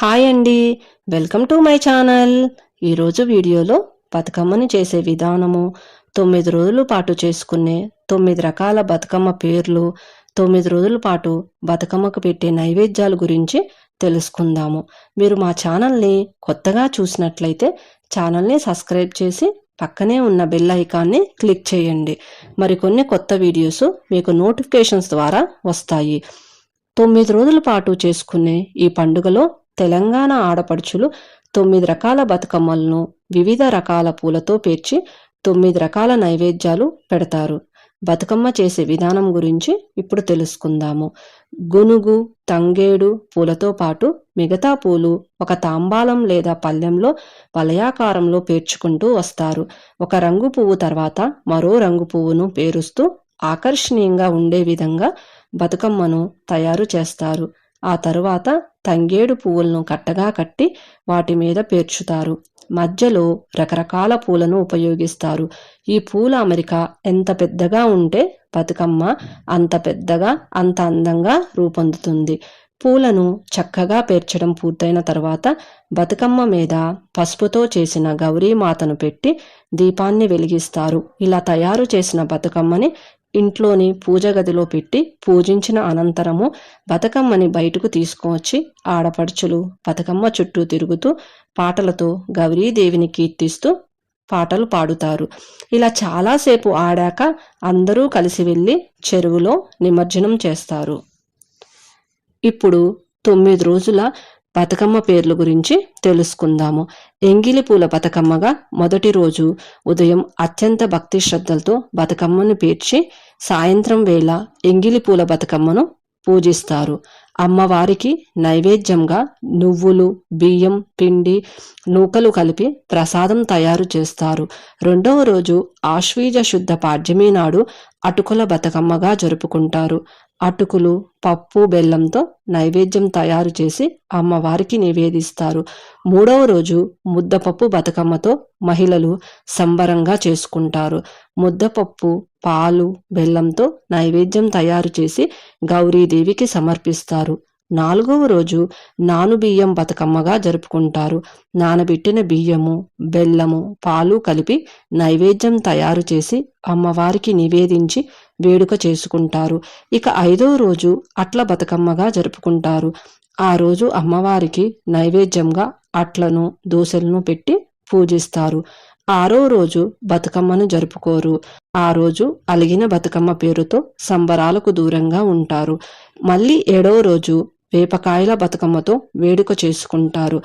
Hi అండి. Welcome to my channel. ఈరోజు వీడియోలో బతుకమ్మని చేసే విధానము తొమ్మిది రోజుల పాటు చేసుకునే తొమ్మిది రకాల బతుకమ్మ పేర్లు తొమ్మిది రోజుల పాటు బతుకమ్మకు పెట్టే నైవేద్యాల గురించి తెలుసుకుందాము. మీరు మా ఛానల్ని కొత్తగా చూసినట్లయితే ఛానల్ని సబ్స్క్రైబ్ చేసి పక్కనే ఉన్న బెల్ ఐకాన్ని క్లిక్ చేయండి. మరికొన్ని కొత్త వీడియోస్ మీకు నోటిఫికేషన్స్ ద్వారా వస్తాయి. తొమ్మిది రోజుల పాటు చేసుకునే ఈ పండుగలో తెలంగాణ ఆడపడుచులు తొమ్మిది రకాల బతుకమ్మలను వివిధ రకాల పూలతో పేర్చి తొమ్మిది రకాల నైవేద్యాలు పెడతారు. బతుకమ్మ చేసే విధానం గురించి ఇప్పుడు తెలుసుకుందాము. గునుగు తంగేడు పూలతో పాటు మిగతా పూలు ఒక తాంబాలం లేదా పల్లెంలో వలయాకారంలో పేర్చుకుంటూ వస్తారు. ఒక రంగు పువ్వు తర్వాత మరో రంగు పువ్వును పేరుస్తూ ఆకర్షణీయంగా ఉండే విధంగా బతుకమ్మను తయారు చేస్తారు. ఆ తరువాత తంగేడు పువ్వులను కట్టగా కట్టి వాటి మీద పేర్చుతారు. మధ్యలో రకరకాల పూలను ఉపయోగిస్తారు. ఈ పూల అమరిక ఎంత పెద్దగా ఉంటే బతుకమ్మ అంత పెద్దగా అంత అందంగా రూపొందుతుంది. పూలను చక్కగా పేర్చడం పూర్తయిన తర్వాత బతుకమ్మ మీద పసుపుతో చేసిన గౌరీమాతను పెట్టి దీపాన్ని వెలిగిస్తారు. ఇలా తయారు చేసిన బతుకమ్మని ఇంట్లోని పూజ గదిలో పెట్టి పూజించిన అనంతరము బతుకమ్మని బయటకు తీసుకువచ్చి ఆడపడుచులు బతుకమ్మ చుట్టూ తిరుగుతూ పాటలతో గౌరీదేవిని కీర్తిస్తూ పాటలు పాడుతారు. ఇలా చాలాసేపు ఆడాక అందరూ కలిసి వెళ్ళి చెరువులో నిమజ్జనం చేస్తారు. ఇప్పుడు తొమ్మిది రోజుల బతుకమ్మ పేర్ల గురించి తెలుసుకుందాము. ఎంగిలి పూల బతుకమ్మగా మొదటి రోజు ఉదయం అత్యంత భక్తి శ్రద్ధలతో బతుకమ్మను పేర్చి సాయంత్రం వేళ ఎంగిలి పూల బతుకమ్మను పూజిస్తారు. అమ్మవారికి నైవేద్యంగా నువ్వులు బియ్యం పిండి నూకలు కలిపి ప్రసాదం తయారు చేస్తారు. రెండవ రోజు ఆశ్వీజ శుద్ధ పాడ్యమి నాడు అటుకుల బతుకమ్మగా జరుపుకుంటారు. అటుకులు పప్పు బెల్లంతో నైవేద్యం తయారు చేసి అమ్మవారికి నివేదిస్తారు. మూడవ రోజు ముద్దపప్పు బతుకమ్మతో మహిళలు సంబరంగా చేసుకుంటారు. ముద్దపప్పు పాలు బెల్లంతో నైవేద్యం తయారు చేసి గౌరీదేవికి సమర్పిస్తారు. నాలుగవ రోజు నానుబియ్యం బతుకమ్మగా జరుపుకుంటారు. నానబెట్టిన బియ్యము బెల్లము పాలు కలిపి నైవేద్యం తయారు చేసి అమ్మవారికి నివేదించి వేడుక చేసుకుంటారు. ఇక ఐదవ రోజు అట్ల బతుకమ్మగా జరుపుకుంటారు. ఆ రోజు అమ్మవారికి నైవేద్యంగా అట్లను దోశలను పెట్టి పూజిస్తారు. ఆరో రోజు బతుకమ్మను జరుపుకోరు. ఆ రోజు అలిగిన బతుకమ్మ పేరుతో సంబరాలకు దూరంగా ఉంటారు. మళ్ళీ ఏడవ రోజు వేపకాయల బతుకమ్మతో వేడుక చేసుకుంటారు.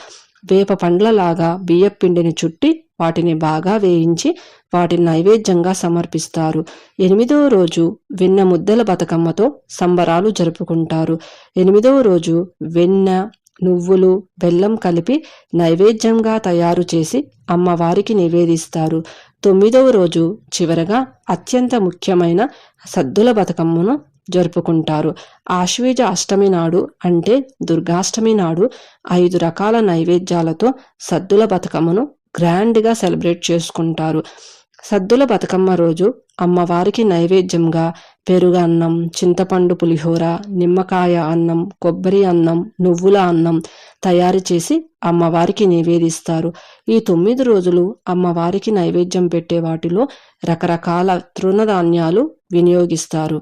వేప పండ్లలాగా బియ్యపిండిని చుట్టి వాటిని బాగా వేయించి వాటిని నైవేద్యంగా సమర్పిస్తారు. ఎనిమిదవ రోజు వెన్న ముద్దల బతుకమ్మతో సంబరాలు జరుపుకుంటారు. ఎనిమిదవ రోజు వెన్న నువ్వులు బెల్లం కలిపి నైవేద్యంగా తయారు చేసి అమ్మవారికి నివేదిస్తారు. తొమ్మిదవ రోజు చివరగా అత్యంత ముఖ్యమైన సద్దుల బతుకమ్మను జరుపుకుంటారు. ఆశ్వీజ అష్టమి నాడు అంటే దుర్గాష్టమి నాడు ఐదు రకాల నైవేద్యాలతో సద్దుల బతుకమ్మను గ్రాండ్గా సెలబ్రేట్ చేసుకుంటారు. సద్దుల బతుకమ్మ రోజు అమ్మవారికి నైవేద్యంగా పెరుగన్నం చింతపండు పులిహోర నిమ్మకాయ అన్నం కొబ్బరి అన్నం నువ్వుల అన్నం తయారు చేసి అమ్మవారికి నివేదిస్తారు. ఈ తొమ్మిది రోజులు అమ్మవారికి నైవేద్యం పెట్టే వాటిలో రకరకాల తృణధాన్యాలు వినియోగిస్తారు.